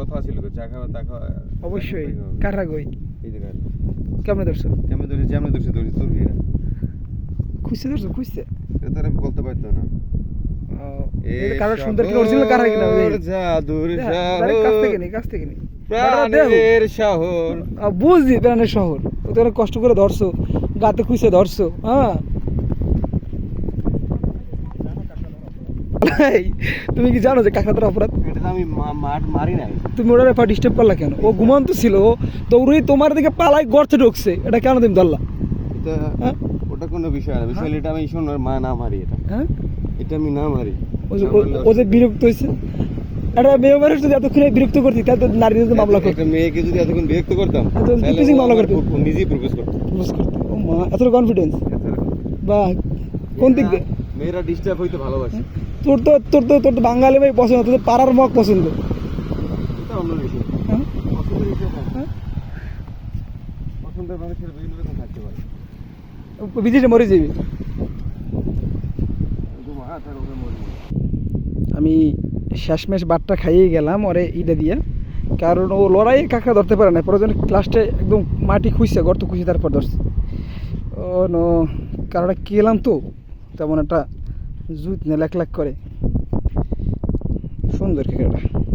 কথা ছিল চা খাওয়া তা খাওয়া অবশ্যই কারা গই এই জায়গায় কেমন ধরছো? কেমন ধরে যেমন ধরছি ধরছি তোর কি খুঁজছে ধরছো খুঁজছে? এটা আমি বলতে পারতো না। কারও সুন্দর কিনা অরিজিনাল কারা কিনা? ওই। শহর জাদুর কাছ থেকে শহর কাছ থেকে নি। প্রাণের শহর বুঝছি প্রাণের শহর। তো অনেক কষ্ট করে ধরছো গাতে খুঁজে ধরছো হ্যাঁ? এই, তুমি কি জানো যে কাকাতার অপরাধ? এটা আমি মা- মার নাই। তুমি ওটার ব্যাপার ডিস্টার্ব করলা কেন? ও ঘুমান্ত ছিল দৌড়েই তোমার দিকে পালাই গর্তে ঢুকছে। এটা কেন তুমি ধরলা? হ্যাঁ? ওটা কোনো বিষয় না। বিষয় এটা আমি শোনার মা না মারি এটা। হ্যাঁ? এটা আমি না মারি। ও যে- বিরক্ত হয়েছে? একটা মেয়ে মানুষ যদি এতক্ষণে বিরক্ত করতি তাহলে তো নারীদের মামলা করতো। মেয়েকে যদি এতক্ষণ বিরক্ত করতাম তাহলে মামলা করতো। নিজেই প্রপোজ করতো। প্রপোজ করতো। ও মা এতটা কনফিডেন্স বা কোন দিক দিয়ে? মেয়েরা ডিস্টার্ব হইতে ভালোবাসে। তোর তো তোর তো তোর তো বাঙালি ভাই পছন্দ তোর পাড়ার মগ পছন্দ। হ্যাঁ? হ্যাঁ? বিদেশে মরে যাবি। আমি শেষমেশ বাটটা খাইয়ে গেলাম ওরে ইটা দিয়ে। কারণ ও লড়াই কাকা ধরতে পারে না প্রয়োজন লাস্টে একদম মাটি খুঁজছে গর্ত খুঁজে তারপর ধরছে। ও নো কারণটা গেলাম তো তেমন একটা জুত না করে। সুন্দর ক্রিকেটটা